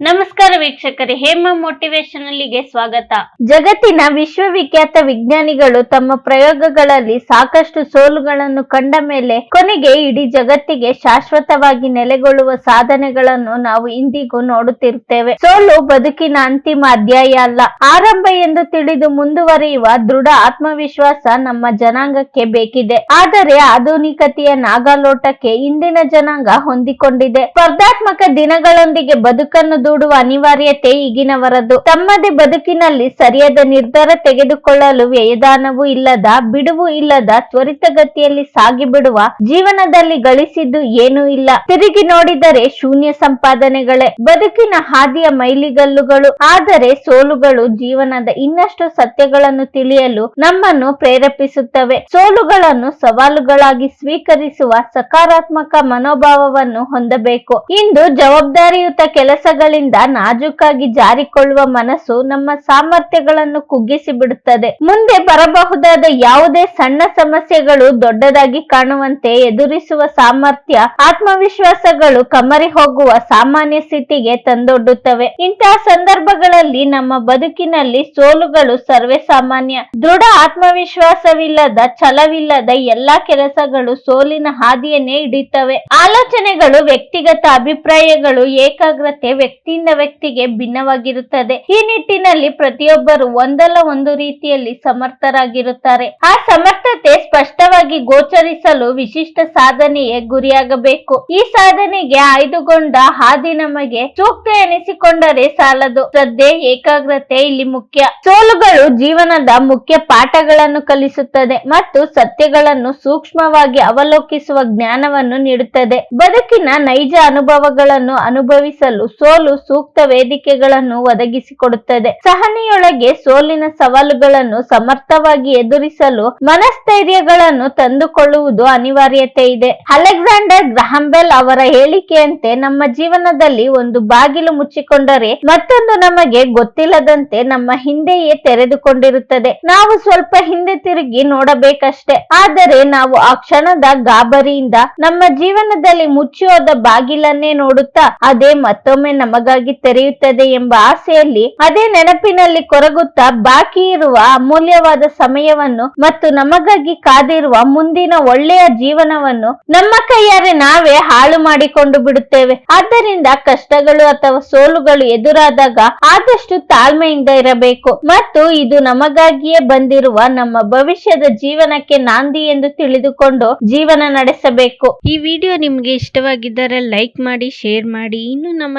ನಮಸ್ಕಾರ ವೀಕ್ಷಕರೇ, ಹೇಮ ಮೋಟಿವೇಶನ್ ಅಲ್ಲಿಗೆ ಸ್ವಾಗತ. ಜಗತ್ತಿನ ವಿಶ್ವವಿಖ್ಯಾತ ವಿಜ್ಞಾನಿಗಳು ತಮ್ಮ ಪ್ರಯೋಗಗಳಲ್ಲಿ ಸಾಕಷ್ಟು ಸೋಲುಗಳನ್ನು ಕಂಡ ಮೇಲೆ ಕೊನೆಗೆ ಇಡೀ ಜಗತ್ತಿಗೆ ಶಾಶ್ವತವಾಗಿ ನೆಲೆಗೊಳ್ಳುವ ಸಾಧನೆಗಳನ್ನು ನಾವು ಇಂದಿಗೂ ನೋಡುತ್ತಿರುತ್ತೇವೆ. ಸೋಲು ಬದುಕಿನ ಅಂತಿಮ ಅಧ್ಯಾಯ ಅಲ್ಲ. ಆರಂಭ ಎಂದು ತಿಳಿದು ಮುಂದುವರಿಯುವ ದೃಢ ಆತ್ಮವಿಶ್ವಾಸ ನಮ್ಮ ಜನಾಂಗಕ್ಕೆ ಬೇಕಿದೆ. ಆದರೆ ಆಧುನಿಕತೆಯ ನಾಗಾಲೋಟಕ್ಕೆ ಇಂದಿನ ಜನಾಂಗ ಹೊಂದಿಕೊಂಡಿದೆ. ಸ್ಪರ್ಧಾತ್ಮಕ ದಿನಗಳೊಂದಿಗೆ ಬದುಕನ್ನು ದೂಡುವ ಅನಿವಾರ್ಯತೆ ಈಗಿನವರದು. ತಮ್ಮದೇ ಬದುಕಿನಲ್ಲಿ ಸರಿಯಾದ ನಿರ್ಧಾರ ತೆಗೆದುಕೊಳ್ಳಲು ವ್ಯಯದಾನವೂ ಇಲ್ಲದ, ಬಿಡುವು ಇಲ್ಲದ, ತ್ವರಿತಗತಿಯಲ್ಲಿ ಸಾಗಿಬಿಡುವ, ಜೀವನದಲ್ಲಿ ಗಳಿಸಿದ್ದು ಏನೂ ಇಲ್ಲ. ತಿರುಗಿ ನೋಡಿದರೆ ಶೂನ್ಯ ಸಂಪಾದನೆಗಳೇ. ಬದುಕಿನ ಹಾದಿಯ ಮೈಲಿಗಲ್ಲುಗಳು. ಆದರೆ ಸೋಲುಗಳು ಜೀವನದ ಇನ್ನಷ್ಟು ಸತ್ಯಗಳನ್ನು ತಿಳಿಯಲು ನಮ್ಮನ್ನು ಪ್ರೇರೇಪಿಸುತ್ತವೆ. ಸೋಲುಗಳನ್ನು ಸವಾಲುಗಳಾಗಿ ಸ್ವೀಕರಿಸುವ ಸಕಾರಾತ್ಮಕ ಮನೋಭಾವವನ್ನು ಹೊಂದಬೇಕು. ಇಂದು ಜವಾಬ್ದಾರಿಯುತ ಕೆಲಸಗಳಿಂದ ನಾಜೂಕಾಗಿ ಜಾರಿಕೊಳ್ಳುವ ಮನಸ್ಸು ನಮ್ಮ ಸಾಮರ್ಥ್ಯಗಳನ್ನು ಕುಗ್ಗಿಸಿ ಬಿಡುತ್ತದೆ. ಮುಂದೆ ಬರಬಹುದಾದ ಯಾವುದೇ ಸಣ್ಣ ಸಮಸ್ಯೆಗಳು ದೊಡ್ಡದಾಗಿ ಕಾಣುವಂತೆ ಎದುರಿಸುವ ಸಾಮರ್ಥ್ಯ, ಆತ್ಮವಿಶ್ವಾಸಗಳು ಕಮರಿ ಹೋಗುವ ಸಾಮಾನ್ಯ ಸ್ಥಿತಿಗೆ ತಂದೊಡ್ಡುತ್ತವೆ. ಇಂತಹ ಸಂದರ್ಭಗಳಲ್ಲಿ ನಮ್ಮ ಬದುಕಿನಲ್ಲಿ ಸೋಲುಗಳು ಸರ್ವೇ ಸಾಮಾನ್ಯ ದೃಢ ಆತ್ಮವಿಶ್ವಾಸವಿಲ್ಲದ, ಛಲವಿಲ್ಲದ ಎಲ್ಲಾ ಕೆಲಸಗಳು ಸೋಲಿನ ಹಾದಿಯನ್ನೇ ಹಿಡಿಯುತ್ತವೆ. ಆಲೋಚನೆಗಳು, ವ್ಯಕ್ತಿಗತ ಅಭಿಪ್ರಾಯಗಳು, ಏಕಾಗ್ರತೆ ವ್ಯಕ್ತಿಯಿಂದ ವ್ಯಕ್ತಿಗೆ ಭಿನ್ನವಾಗಿರುತ್ತದೆ. ಈ ನಿಟ್ಟಿನಲ್ಲಿ ಪ್ರತಿಯೊಬ್ಬರು ಒಂದಲ್ಲ ಒಂದು ರೀತಿಯಲ್ಲಿ ಸಮರ್ಥರಾಗಿರುತ್ತಾರೆ. ಆ ಸಮರ್ಥತೆ ಸ್ಪಷ್ಟವಾಗಿ ಗೋಚರಿಸಲು ವಿಶಿಷ್ಟ ಸಾಧನೆಯೇ ಗುರಿಯಾಗಬೇಕು. ಈ ಸಾಧನೆಗೆ ಆಯ್ದುಕೊಂಡ ಹಾದಿ ನಮಗೆ ಸೂಕ್ತ ಎನಿಸಿಕೊಂಡರೆ ಸಾಲದು. ಶ್ರದ್ಧೆ, ಏಕಾಗ್ರತೆ ಇಲ್ಲಿ ಮುಖ್ಯ. ಸೋಲುಗಳು ಜೀವನದ ಮುಖ್ಯ ಪಾಠಗಳನ್ನು ಕಲಿಸುತ್ತದೆ ಮತ್ತು ಸತ್ಯಗಳನ್ನು ಸೂಕ್ಷ್ಮವಾಗಿ ಅವಲೋಕಿಸುವ ಜ್ಞಾನವನ್ನು ನೀಡುತ್ತದೆ. ಬದುಕಿನ ನೈಜ ಅನುಭವಗಳನ್ನು ಅನುಭವಿಸಲು ಸೋಲು ಸೂಕ್ತ ವೇದಿಕೆಗಳನ್ನು ಒದಗಿಸಿಕೊಡುತ್ತದೆ. ಸಹನೆಯೊಳಗೆ ಸೋಲಿನ ಸವಾಲುಗಳನ್ನು ಸಮರ್ಥವಾಗಿ ಎದುರಿಸಲು ಮನಸ್ಥೈರ್ಯಗಳನ್ನು ತಂದುಕೊಳ್ಳುವುದು ಅನಿವಾರ್ಯತೆ ಇದೆ. ಅಲೆಕ್ಸಾಂಡರ್ ಗ್ರಹಂಬೆಲ್ ಅವರ ಹೇಳಿಕೆಯಂತೆ ನಮ್ಮ ಜೀವನದಲ್ಲಿ ಒಂದು ಬಾಗಿಲು ಮುಚ್ಚಿಕೊಂಡರೆ ಮತ್ತೊಂದು ನಮಗೆ ಗೊತ್ತಿಲ್ಲದಂತೆ ನಮ್ಮ ಹಿಂದೆಯೇ ತೆರೆದುಕೊಂಡಿರುತ್ತದೆ. ನಾವು ಸ್ವಲ್ಪ ಹಿಂದೆ ತಿರುಗಿ ನೋಡಬೇಕಷ್ಟೆ. ಆದರೆ ನಾವು ಆ ಕ್ಷಣದ ಗಾಬರಿಯಿಂದ ನಮ್ಮ ಜೀವನದಲ್ಲಿ ಮುಚ್ಚಿ ಹೋದ ಬಾಗಿಲನ್ನೇ ನೋಡುತ್ತಾ ಅದೇ ಮತ್ತೊಮ್ಮೆ ನಮಗಾಗಿ ತೆರೆಯುತ್ತದೆ ಎಂಬ ಆಸೆಯಲ್ಲಿ ಅದೇ ನೆನಪಿನಲ್ಲಿ ಕೊರಗುತ್ತಾ ಬಾಕಿ ಇರುವ ಅಮೂಲ್ಯವಾದ ಸಮಯವನ್ನು ಮತ್ತು ನಮಗಾಗಿ ಕಾದಿರುವ ಮುಂದಿನ ಒಳ್ಳೆಯ ಜೀವನವನ್ನು ನಮ್ಮ ಕೈಯಾರೆ ನಾವೇ ಹಾಳು ಮಾಡಿಕೊಂಡು ಬಿಡುತ್ತೇವೆ. ಆದ್ದರಿಂದ ಕಷ್ಟಗಳು ಅಥವಾ ಸೋಲುಗಳು ಎದುರಾದಾಗ ಆದಷ್ಟು ತಾಳ್ಮೆಯಿಂದ ಇರಬೇಕು. ಮತ್ತು ಇದು ನಮಗಾಗಿಯೇ ಬಂದಿರುವ ನಮ್ಮ ಭವಿಷ್ಯದ ಜೀವನಕ್ಕೆ ನಾಂದಿ ಎಂದು ತಿಳಿದುಕೊಂಡು ಜೀವನ ನಡೆಸಬೇಕು. ಈ ವಿಡಿಯೋ ನಿಮ್ಗೆ ಇಷ್ಟವಾಗಿದ್ದರೆ ಲೈಕ್ ಮಾಡಿ, ಶೇರ್ ಮಾಡಿ. ಇನ್ನು ನಮ್ಮ